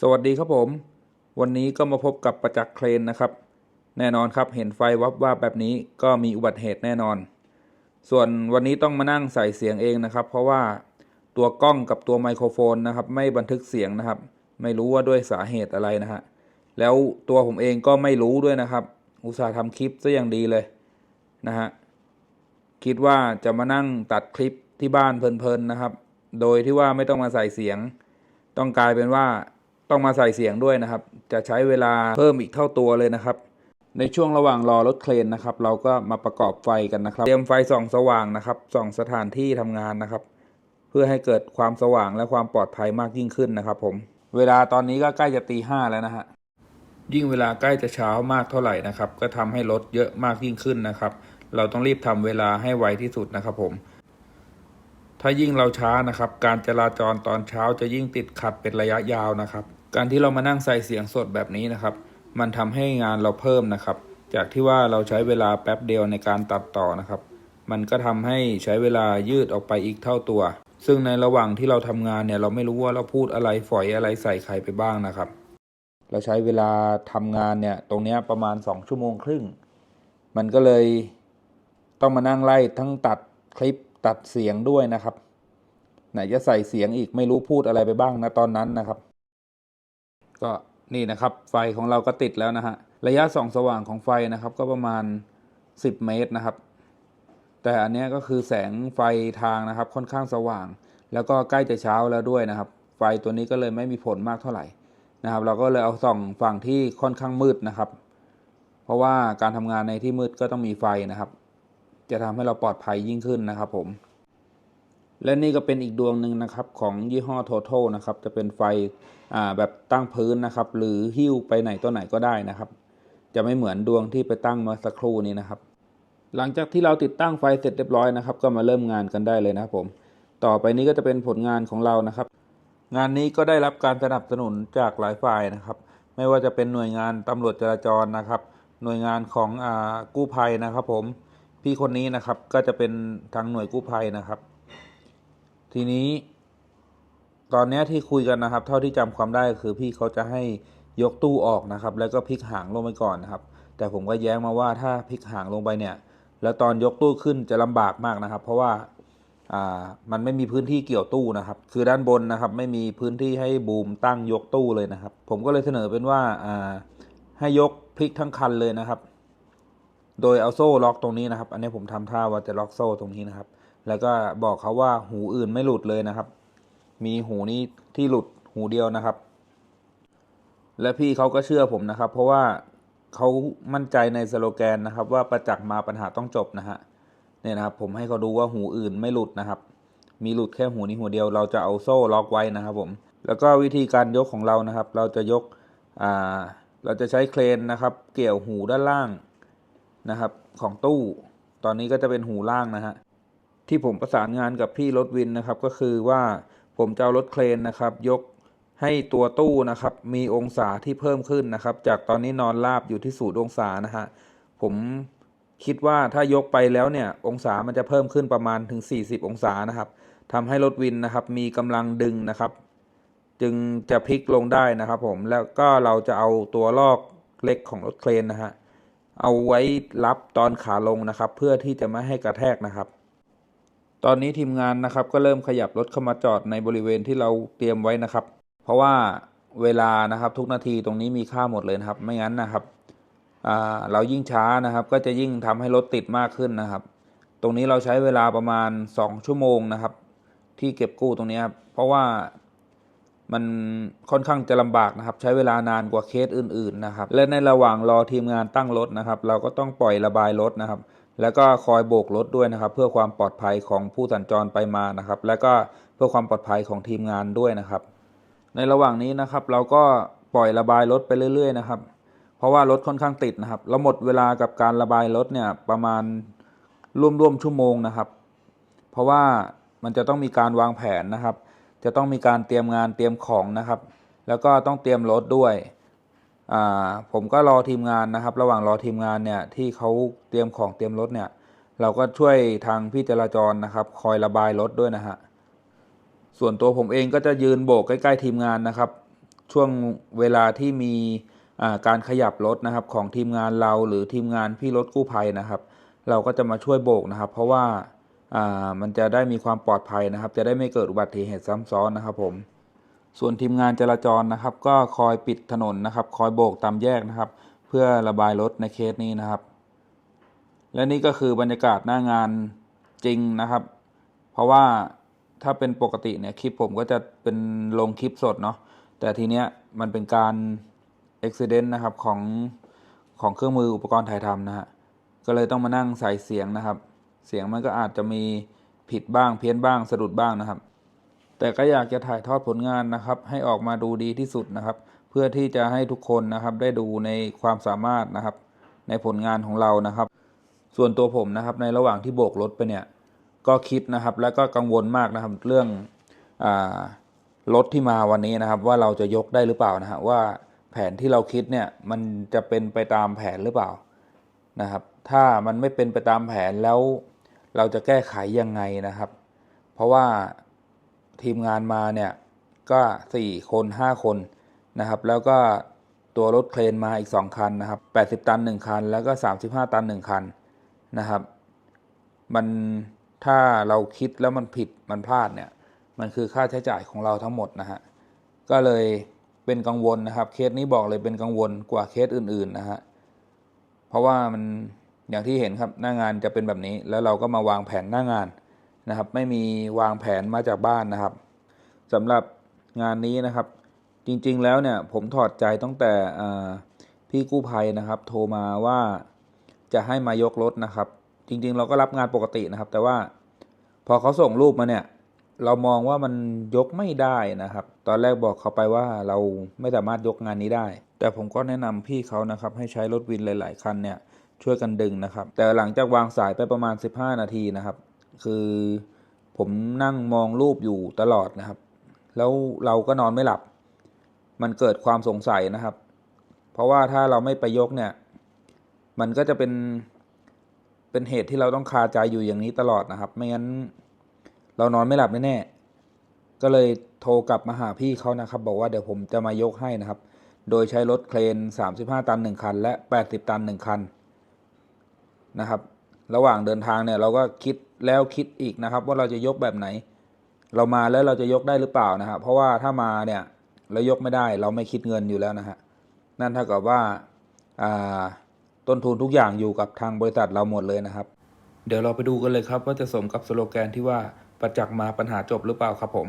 สวัสดีครับผม วันนี้ก็มาพบกับประจักษ์เครนนะครับ แน่นอนครับเห็นไฟวับว่าบแบบนี้ก็มีอุบัติเหตุแน่นอน ส่วนวันนี้ต้องมานั่งใส่เสียงเองนะครับ เพราะว่าตัวกล้องกับตัวไมโครโฟนนะครับ ไม่บันทึกเสียงนะครับ ไม่รู้ว่าด้วยสาเหตุอะไรนะฮะแล้วตัวผมเองก็ไม่รู้ด้วยนะครับ อุตส่าห์ทำคลิปซะอย่างดีเลยนะฮะคิดว่าจะมานั่งตัดคลิปที่บ้านเพลินๆนะครับ โดยที่ว่าไม่ต้องมาใส่เสียง ต้องกลายเป็นว่า ต้องมาใส่เสียงด้วยนะครับ จะใช้เวลาเพิ่มอีกเท่าตัวเลยนะครับ ในช่วงระหว่างรอรถเครนนะครับ เราก็มาประกอบไฟกันนะครับ เตรียมไฟส่องสว่างนะครับส่องสถานที่ทำงานนะครับ เพื่อให้เกิดความสว่างและความปลอดภัยมากยิ่งขึ้นนะครับ ผม เวลาตอนนี้ก็ใกล้จะตีห้าแล้วนะฮะยิ่งเวลาใกล้จะเช้ามากเท่าไหร่นะครับ ก็ทำให้รถเยอะมากยิ่งขึ้นนะครับ เราต้องรีบทำเวลาให้ไวที่สุดนะครับผมถ้ายิ่งเราช้านะครับ การจราจรตอนเช้าจะยิ่งติดขัดเป็นระยะยาวนะครับ การที่เรามานั่งใส่เสียงสดแบบนี้นะครับ มันทำให้งานเราเพิ่มนะครับ จากที่ว่าเราใช้เวลาแป๊บเดียวในการตัดต่อนะครับ มันก็ทำให้ใช้เวลายืดออกไปอีกเท่าตัว ซึ่งในระหว่างที่เราทำงานเนี่ยเราไม่รู้ว่าเราพูดอะไรฝอยอะไรใส่ใครไปบ้างนะครับ เราใช้เวลาทำงานเนี่ยตรงนี้ประมาณสองชั่วโมงครึ่ง มันก็เลยต้องมานั่งไล่ทั้งตัดคลิปตัดเสียงด้วยนะครับ ไหนจะใส่เสียงอีกไม่รู้พูดอะไรไปบ้างนะตอนนั้นนะครับ ก็นี่นะครับไฟของเราก็ติดแล้วนะฮะระยะส่องสว่างของไฟนะครับ ก็ประมาณ 10 เมตรนะครับ แต่อันนี้ก็คือแสงไฟทางนะครับค่อนข้างสว่าง แล้วก็ใกล้จะเช้าแล้วด้วยนะครับ ไฟตัวนี้ก็เลยไม่มีผลมากเท่าไหร่นะครับ เราก็เลยเอาส่องฝั่งที่ค่อนข้างมืดนะครับ เพราะว่าการทำงานในที่มืดก็ต้องมีไฟนะครับ จะทำให้เราปลอดภัยยิ่งขึ้นนะครับผม และนี่ก็เป็นอีกดวงหนึ่งนะครับของยี่ห้อ Total นะครับจะเป็นไฟแบบตั้งพื้นนะครับ หรือหิ้วไปไหนตัวไหนก็ได้นะครับ จะไม่เหมือนดวงที่ไปตั้งมาสักครู่นี้นะครับ หลังจากที่เราติดตั้งไฟเสร็จเรียบร้อยนะครับ ก็มาเริ่มงานกันได้เลยนะครับผม ต่อไปนี้ก็จะเป็นผลงานของเรานะครับ งานนี้ก็ได้รับการสนับสนุนจากหลายฝ่ายนะครับ ไม่ว่าจะเป็นหน่วยงานตำรวจจราจรนะครับ หน่วยงานของอกู้ภัยนะครับ ผมพี่คนนี้นะครับก็จะเป็นทางหน่วยกู้ภัยนะครับ ทีนี้ ตอนนี้ที่คุยกันนะครับ เท่าที่จำความได้คือพี่เขาจะให้ยกตู้ออกนะครับ แล้วก็พลิกหางลงไปก่อนนะครับ แต่ผมก็แย้งมาว่าถ้าพลิกหางลงไปเนี่ย แล้วตอนยกตู้ขึ้นจะลำบากมากนะครับ เพราะว่าอ่ามันไม่มีพื้นที่เกี่ยวตู้นะครับ คือด้านบนนะครับ ไม่มีพื้นที่ให้บูมตั้งยกตู้เลยนะครับ ผมก็เลยเสนอเป็นว่าอ่าให้ยกพลิกทั้งคันเลยนะครับ โดยเอาโซ่ล็อกตรงนี้นะครับ อันนี้ผมทำท่าว่าจะล็อกโซ่ตรงนี้นะครับ แล้วก็บอกเขาว่าหูอื่นไม่หลุดเลยนะครับ มีหูนี้ที่หลุดหูเดียวนะครับ และพี่เขาก็เชื่อผมนะครับ เพราะว่าเขามั่นใจในสโลแกนนะครับ ว่าประจักษ์มาปัญหาต้องจบนะฮะเนี่ยนะครับ ผมให้เขาดูว่าหูอื่นไม่หลุดนะครับ มีหลุดแค่หูนี้หูเดียว เราจะเอาโซ่ล็อกไว้นะครับผมแล้วก็วิธีการยกของเรานะครับ เราจะยกอ่าเราจะใช้เครนนะครับ เกี่ยวหูด้านล่างนะครับ ของตู้ ตอนนี้ก็จะเป็นหูล่างนะฮะ ที่ผมประสานงานกับพี่รถวินนะครับ ก็คือว่าผมจะเอารถเครนนะครับ ยกให้ตัวตู้นะครับ มีองศาที่เพิ่มขึ้นนะครับ จากตอนนี้นอนราบอยู่ที่ศูนย์องศานะฮะผมคิดว่าถ้ายกไปแล้วเนี่ย องศามันจะเพิ่มขึ้นประมาณถึง 40 องศานะครับทำให้รถวินนะครับ มีกำลังดึงนะครับ จึงจะพลิกลงได้นะครับ ผมแล้วก็เราจะเอาตัวลอกเล็กของรถเครนนะฮะเอาไว้รับตอนขาลงนะครับ เพื่อที่จะไม่ให้กระแทกนะครับ ตอนนี้ทีมงานนะครับก็เริ่มขยับรถเข้ามาจอดในบริเวณที่เราเตรียมไว้นะครับ เพราะว่าเวลานะครับทุกนาทีตรงนี้มีค่าหมดเลยนะครับ ไม่งั้นนะครับเรายิ่งช้านะครับ ก็จะยิ่งทำให้รถติดมากขึ้นนะครับ ตรงนี้เราใช้เวลาประมาณ 2 ชั่วโมงนะครับ ที่เก็บกู้ตรงนี้ครับเพราะว่ามันค่อนข้างจะลำบากนะครับ ใช้เวลานานกว่าเคสอื่น ๆนะครับ และในระหว่างรอทีมงานตั้งรถนะครับ เราก็ต้องปล่อยระบายรถนะครับ แล้วก็คอยโบกรถด้วยนะครับ เพื่อความปลอดภัยของผู้สัญจรไปมานะครับ แล้วก็เพื่อความปลอดภัยของทีมงานด้วยนะครับ ในระหว่างนี้นะครับ เราก็ปล่อยระบายรถไปเรื่อย ๆ นะครับ เพราะว่ารถค่อนข้างติดนะครับ เราหมดเวลากับการระบายรถเนี่ยประมาณร่วมๆชั่วโมงนะครับ เพราะว่ามันจะต้องมีการวางแผนนะครับ จะต้องมีการเตรียมงานเตรียมของนะครับ แล้วก็ต้องเตรียมรถด้วย ผมก็รอทีมงานนะครับ ระหว่างรอทีมงานเนี่ยที่เขาเตรียมของเตรียมรถเนี่ยเราก็ช่วยทางพี่จราจรนะครับ คอยระบายรถด้วยนะฮะส่วนตัวผมเองก็จะยืนโบกใกล้ ๆ ทีมงานนะครับ ช่วงเวลาที่มีการขยับรถนะครับของทีมงานเราหรือทีมงานพี่รถกู้ภัยนะครับ เราก็จะมาช่วยโบกนะครับ เพราะว่าอ่ามันจะได้มีความปลอดภัยนะครับ จะได้ไม่เกิดอุบัติเหตุซ้ำซ้อนนะครับผม ส่วนทีมงานจราจรนะครับ ก็คอยปิดถนนนะครับ คอยโบกตามแยกนะครับ เพื่อระบายรถในเคสนี้นะครับ และนี่ก็คือบรรยากาศหน้างานจริงนะครับ เพราะว่าถ้าเป็นปกติเนี่ยคลิปผมก็จะเป็นลงคลิปสดเนาะแต่ทีเนี้ยมันเป็นการอุบิเหตุนะครับของของเครื่องมืออุปกรณ์ถ่ายทำนะฮะก็เลยต้องมานั่งใส่เสียงนะครับ เสียงมันก็อาจจะมีผิดบ้างเพี้ยนบ้างสะดุดบ้างนะครับ แต่ก็อยากจะถ่ายทอดผลงานนะครับ ให้ออกมาดูดีที่สุดนะครับ เพื่อที่จะให้ทุกคนนะครับได้ดูในความสามารถนะครับ ในผลงานของเรานะครับ ส่วนตัวผมนะครับในระหว่างที่โบกรถไปเนี่ยก็คิดนะครับแล้วก็กังวลมากนะครับเรื่องอรถที่มาวันนี้นะครับ ว่าเราจะยกได้หรือเปล่านะฮะว่าแผนที่เราคิดเนี่ยมันจะเป็นไปตามแผนหรือเปล่านะครับ ถ้ามันไม่เป็นไปตามแผนแล้วเราจะแก้ไขยังไงนะครับ เพราะว่า ทีมงานมาเนี่ยก็สี่คนห้าคนนะครับ แล้วก็ตัวรถเครนมาอีกสองคันนะครับแปดสิบตันหนึ่งคัน แล้วก็สามสิบห้าตันหนึ่งคันนะครับ มันถ้าเราคิดแล้วมันผิดมันพลาดเนี่ย มันคือค่าใช้จ่ายของเราทั้งหมดนะฮะ ก็เลยเป็นกังวลนะครับ เคสนี้บอกเลยเป็นกังวลกว่าเคสอื่นๆนะฮะ เพราะว่ามันอย่างที่เห็นครับหน้างานจะเป็นแบบนี้ แล้วเราก็มาวางแผนหน้างาน นะครับ ไม่มีวางแผนมาจากบ้านนะครับสำหรับงานนี้นะครับ จริงๆแล้วเนี่ยผมถอดใจตั้งแต่พี่กู้ภัยนะครับ โทรมาว่าจะให้มายกรถนะครับ จริงๆ เราก็รับงานปกตินะครับ แต่ว่าพอเขาส่งรูปมาเนี่ย เรามองว่ามันยกไม่ได้นะครับ ตอนแรกบอกเขาไปว่าเราไม่สามารถยกงานนี้ได้ แต่ผมก็แนะนำพี่เขานะครับ ให้ใช้รถวินหลาย ๆ คันเนี่ยช่วยกันดึงนะครับ แต่หลังจากวางสายไปประมาณ 15 นาทีนะครับ คือผมนั่งมองรูปอยู่ตลอดนะครับ แล้วเราก็นอนไม่หลับ มันเกิดความสงสัยนะครับ เพราะว่าถ้าเราไม่ไปยกเนี่ย มันก็จะเป็นเป็นเหตุที่เราต้องคาใจอยู่อย่างนี้ตลอดนะครับ ไม่งั้นเรานอนไม่หลับแน่ๆก็เลยโทรกลับมาหาพี่เขานะครับ บอกว่าเดี๋ยวผมจะมายกให้นะครับ โดยใช้รถเครน 35 ตัน 1 คัน และ 80 ตัน 1 คันนะครับ ระหว่างเดินทางเนี่ยเราก็คิดแล้วคิดอีกนะครับ ว่าเราจะยกแบบไหน เรามาแล้วเราจะยกได้หรือเปล่านะครับเพราะว่าถ้ามาเนี่ยเรายกไม่ได้เราไม่คิดเงินอยู่แล้วนะฮะนั่นเท่ากับว่าอ่าต้นทุนทุกอย่างอยู่กับทางบริษัทเราหมดเลยนะครับ เดี๋ยวเราไปดูกันเลยครับว่าจะสมกับสโลแกนที่ว่าประจักษ์มาปัญหาจบหรือเปล่าครับผม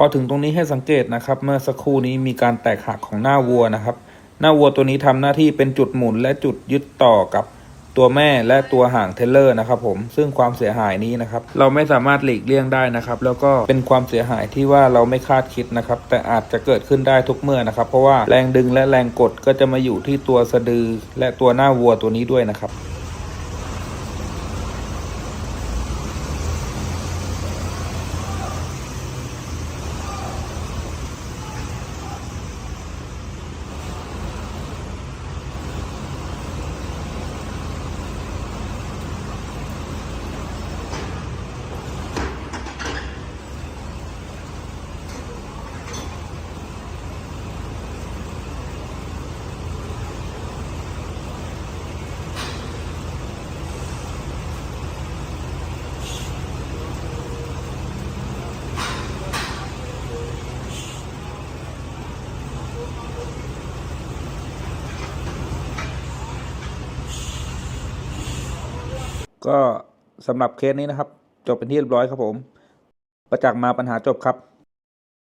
อถึงตรงนี้ให้สังเกตนะครับ เมื่อสักครู่นี้มีการแตกหักของหน้าวัวนะครับ หน้าวัวตัวนี้ทำหน้าที่เป็นจุดหมุนและจุดยึดต่อกับตัวแม่และตัวห่างเทเลอร์นะครับผมซึ่งความเสียหายนี้นะครับ เราไม่สามารถหลีกเลี่ยงได้นะครับ แล้วก็เป็นความเสียหายที่ว่าเราไม่คาดคิดนะครับ แต่อาจจะเกิดขึ้นได้ทุกเมื่อนะครับ เพราะว่าแรงดึงและแรงกดก็จะมาอยู่ที่ตัวสะดือ และตัวหน้าวัวตัวนี้ด้วยนะครับ ก็สำหรับเคสนี้นะครับ จบเป็นที่เรียบร้อยครับผม ประจักษ์มาปัญหาจบครับ